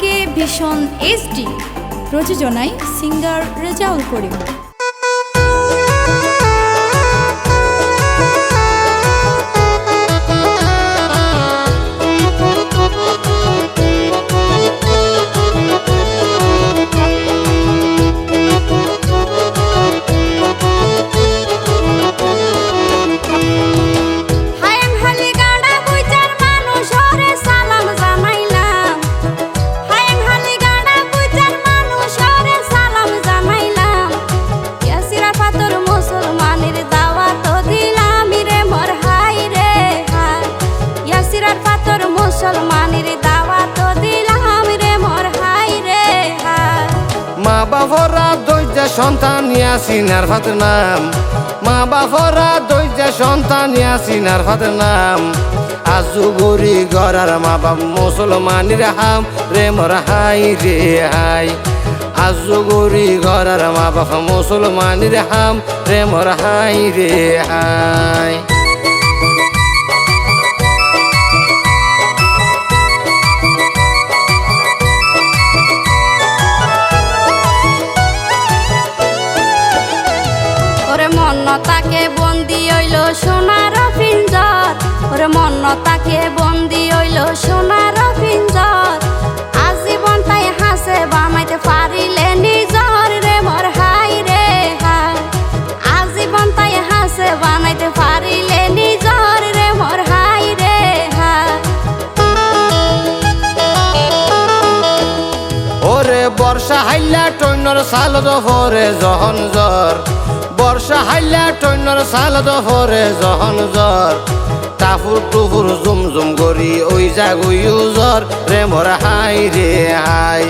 থেকে ভীষণ এইচডি প্রযোজনায় সিঙ্গার রেজাউল করিম। সন্তান নার ভাত নাম। মা বাবরা দৈজা সন্তান ইয়াসিনার ভাত নাম। আজু গরি গরার মা বাপ মুসলমানের হাম। রে মর হাই রে হাই। আজু গরি গরার মা বাপ মুসলমানের হাম। রে মর হাই রে হাই। হইল সোনার পিঞ্জর, ওরে মন্নতাকে বন্দি হইল সোনার পিঞ্জর। আজীবন তাই হাসে, বানাইতে পারিলে নিজর রে, মোর হাই রে হাই। আজীবন তাই হাসে, বানাইতে পারিলে নিজর রে, মোর হাই রে হাই। ওরে বর্ষা হাইলা টৈনর সাল দফরে জহন জ্বর। বর্ষা হাইলা টৈনর সাল দফরে জহন জ্বর। তাফুর টুফুর জুম জুম গরি ওই জাগুইও জ্বর। রে মোর হাই রে হাই।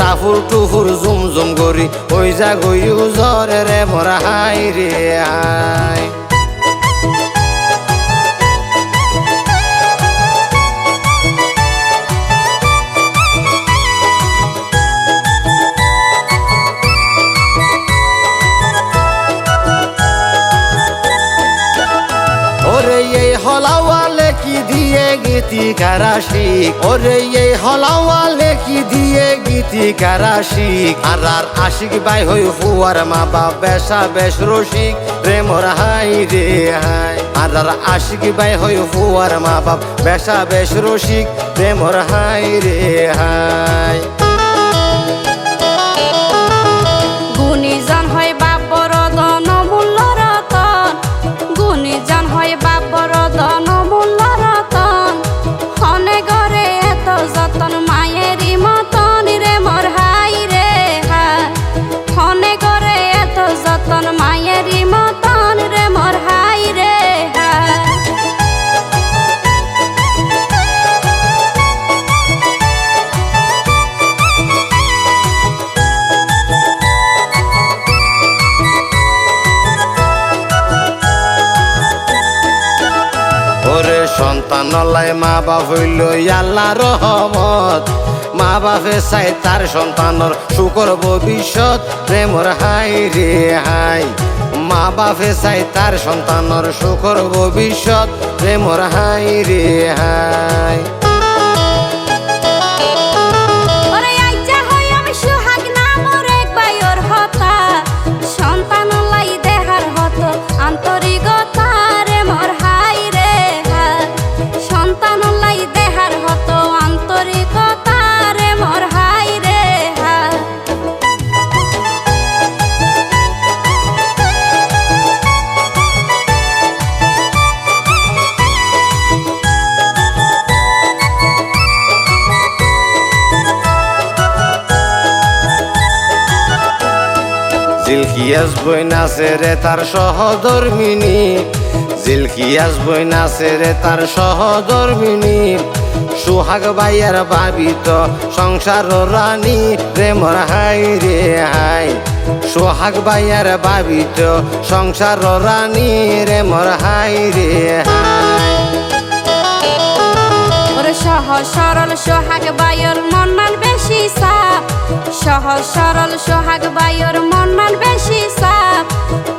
তাফুর টুফুর জুম জুম গরি ওই জাগুইও জ্বর। রে মোর হাই রে হাই। দিয়ে গীতি কারাশিক ওরে এই হলাওয়া কি দিয়ে গীতি কারাশিক আর আর আশিক বাই হই হুয়ার মা বাপ, বেশা বেশ রসিক প্রেমর হাই রে হাই। আর আর আশিক বাই হই হুয়ার মা বাপ, বেশা বেশ রসিক প্রেমর হাই রে হাই। মা বাপ হইল আল্লাহ রহমত। মা বাপে চাই তার সন্তানর শুকর ভবিষ্যৎ। প্রেমর হাই রে হাই। মা বাপে চাই তার সন্তানর শুকর ভবিষ্যৎ। প্রেমর হাই রে হাই। জিলকিয়াস বই নাচে রে তার সহধর্মিনী। জিলকিয়াস বই নাচে রে তার সহধর্মিনী। সুহাগ বাইয়ার ভাবিত সংসার রানী প্রেমর হাই রে হাই। সোহাগ বাইয়ার ভাবিত সংসার রানী রে মর হাই রে হাই। সহজ সরল সোহাগ বায়ুর মন্নান বেশি সাপ সহজ সরল সোহাগ বায়ুর মান বেশি সাপ।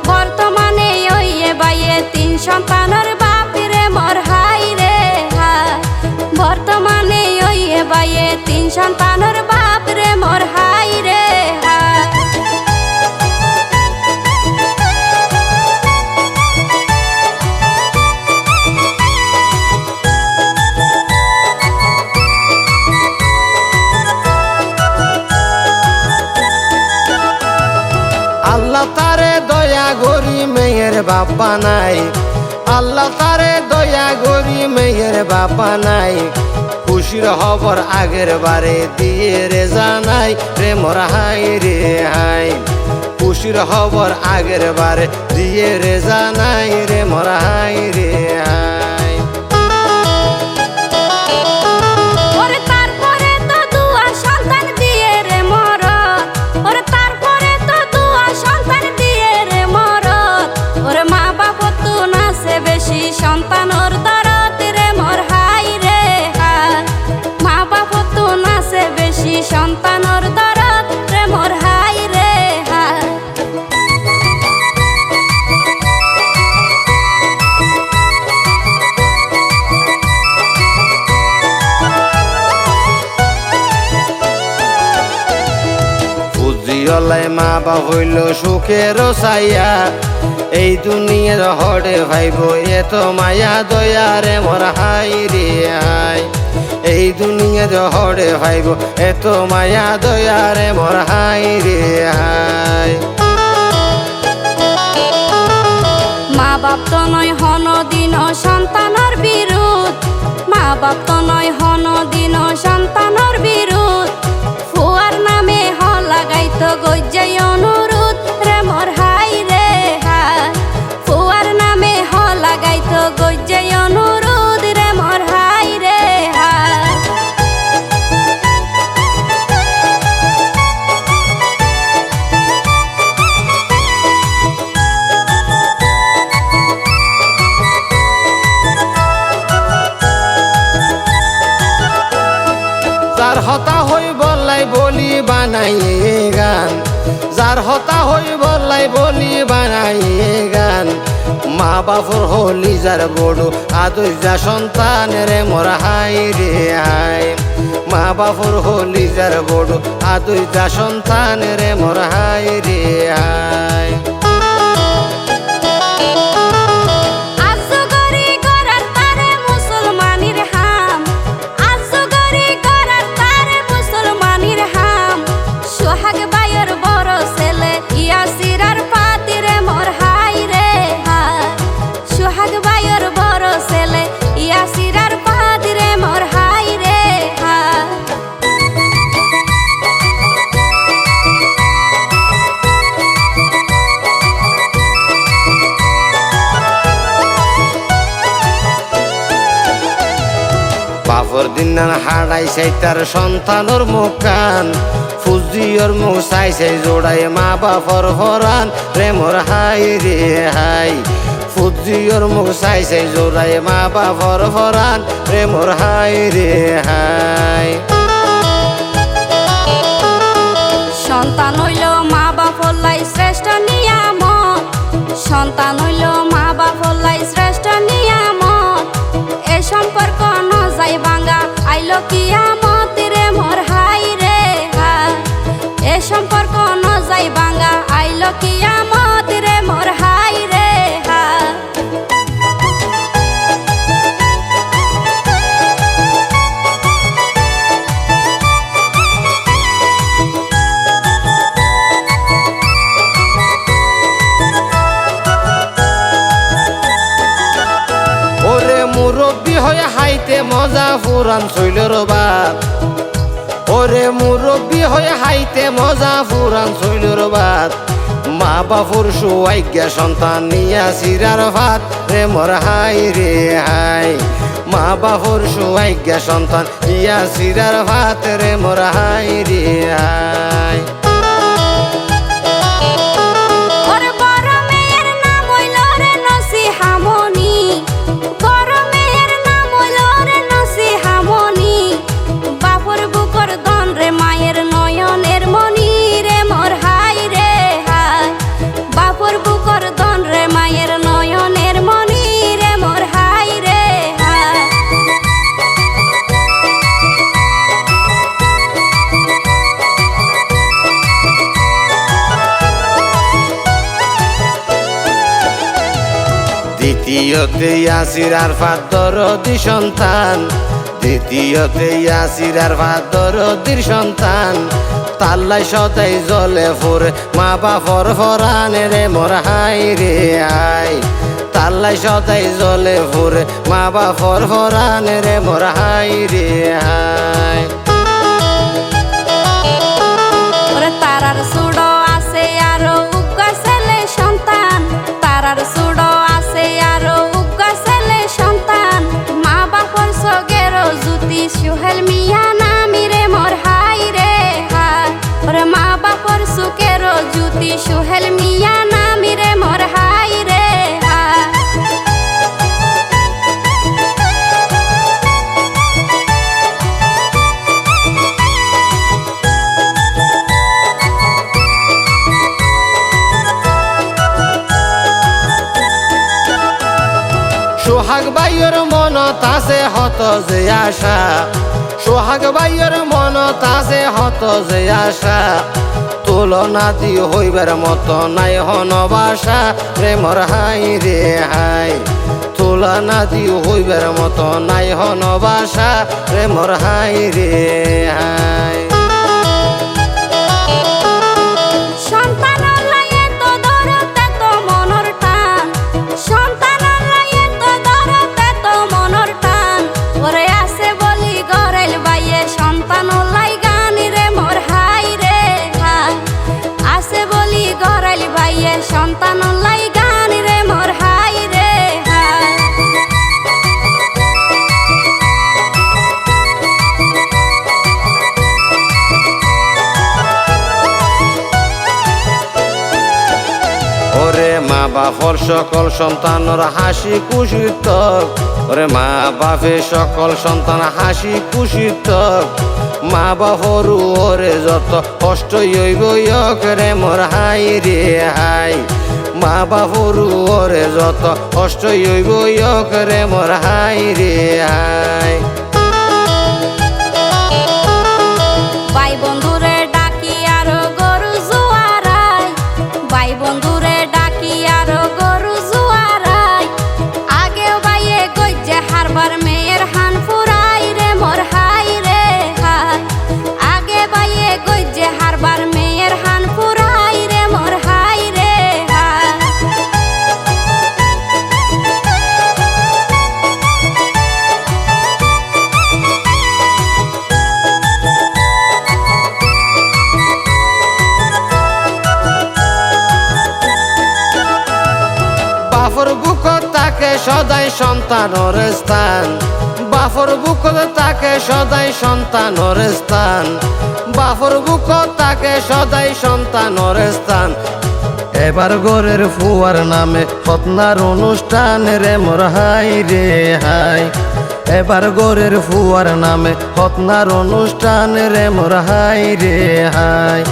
বর্তমানে ওইয়ে বাইয়ে তিন সন্তানের বাপিরে মর হাই রে হাই বর্তমানে ওইয়ে বাইয়ে তিন সন্তানের বাবা নাই। আল্লাহ তারে দয়া গরি মেয়ের বাবা নাই। খুশির হবর আগের বারে দিয়ে রে জানাই, রে মোর হাই রে হাই। খুশির হবর আগের বারে দিয়ে রে জানাই, রে মোর হাই রে হাই। বুঝিয়লাই মা বা হইল সুখের সাইয়া এই দুনিয়ার হড়ে ভাইব এত মায়া দয়ারে মোর হাই রে হাই। এই দুনিয়ার হড়ে ভাইব এত মায়া দয়ারে মোর হাই রে হাই। মা বাপ তো নয় হন দিন সন্তানর বিরুদ্ধ মা বাপ তো নয় হতা হই বলাই বলি বানাই গান। মা বাপর হলি যার বড় আদর যা সন্তান রে, মোর হাই রে হাই মা বাপর হলি যার বড় আদর যা সন্তান রে, মোর দিন সেই তার সন্তানর মুখান। ফুজিয়র মুখ চাই চাই জোড়াই মা বাপর হরান। রে মোর হাই রে হাই। ফুজিয়র মুখ চাই চাই জোড়াই মা বাপর হরান। রে মোর হাই রে হাই। সন্তান হইল মা বাপলাই শ্রেষ্ঠ মজা ফুরান শৈলর বাপ ওরে মুরব্বী হয়ে হাইতে মজা ফুরান শৈলর বাপ মা বাপুর সুয়াইজ্ঞা সন্তান নিয়া সিরার ভাত। রে মোর হাই রে হাই, মা বাপুর সুয়াইজ্ঞা সন্তান নিয়া সিরার ভাত। রে মোর হাই রে হাই। দ্বিতীয়তে ইয়াসির আর ফাদরদি সন্তান। দ্বিতীয়তে ইয়াসির আর ভাদরদির সন্তান। তাল্লাই সদাই জলে ফুর, মা বাপর ফরানে রে, মোর হাই রে আই তাল্লাই সদাই জলে ফুর, মা বাপর ফরানে রে, মোর হাই রে ওরে তারার সোহাগ বাইয়ের মন তাসে হত যে আশা। সোহাগ বাইয়ের মন তাসে হত যে আশা। তুলনা দি হইবার মতো নাই হন বাসা। প্রেমর হাই রে হাই। তুলনা দি হইবার মতো নাই হন বাসা। প্রেমর হাই রে হাই। মা বাপর সকল সন্তানর হাসি খুশি তক ওরে মা বাপে সকল সন্তান হাসি খুশি তক মা বাপরু ওরে যত কষ্ট হইব রে মোর হাই রে হাই। মা বাপরু ওরে যত কষ্ট হইব রে মোর হাই রে হাই। বাফর বুক তাকে সদাই সন্তানর স্থান। বাফর বুক তাকে সদাই সন্তানর স্থান। বাফর বুক তাকে সদাই সন্তানর স্থান। এবার গোরের ফুয়ার নামে হতনার অনুষ্ঠান রে মোর হাই রে হাই। এবার গোরের ফুয়ার নামে হতনার অনুষ্ঠান রে মোর হাই রে হাই।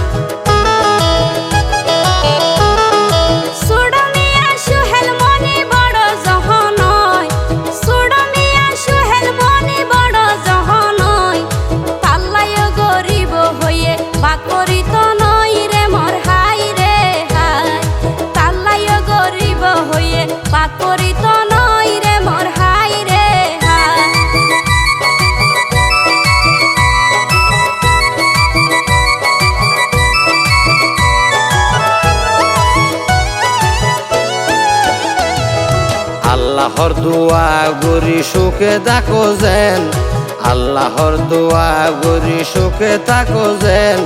আল্লাহর দোয়া গরি সুখে থাকো যেন। আল্লাহর দোয়া গরি সুখে থাকো যেন।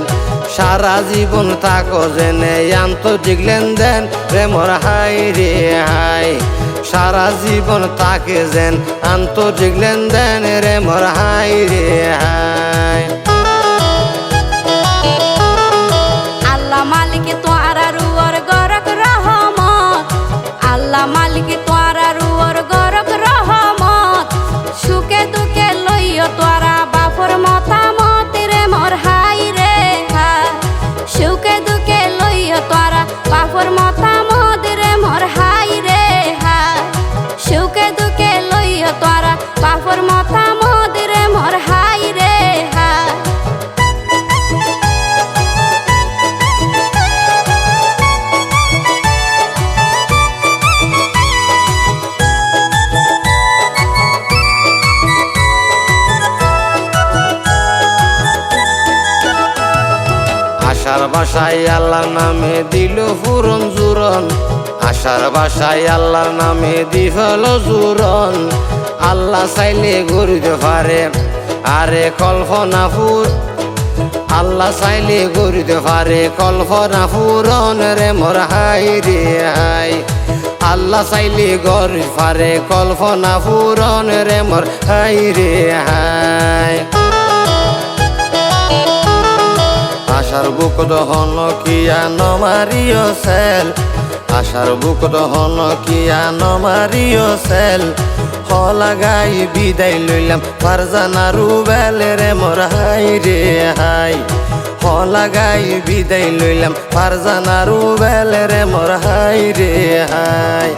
সারা জীবন থাকো যেন আন্তর্জিক লেনদেন প্রেমর হাই রে হাই সারা জীবন তাকে যেন আন্তর্জিক লেনদেন রে মোর হাই রে হাই মালিক তোয়ারা রুয়ার গরক রহমত। আল্লাহ মালিক তোয়ারা আশার বাসায় আল্লাহর নামে দিল ফুরন জুরন। আশার বাসায় আল্লাহর নামে দিফল জুরন। আল্লাহ চাইলে গরিতে পারে, আরে কল্পনা ফুর আল্লাহ চাইলে গরিতে পারে কল্পনা ফুরন রে মোর হাই রে হাই। আল্লাহ চাইলে গরিব পারে কল্পনা ফুরন রে মোর হাই রে হাই। আশার বুক দহন কিয়া নমারিও সেল। আশার বুক দহন কিয়া নমারিও সেল। হলাগাই বিদায় লইলাম, ফারজানা রুবেল রে মোর হাই রে হাই। হলাগাই বিদায় লইলাম, ফারজানা রুবেল রে মোর হাই রে হাই।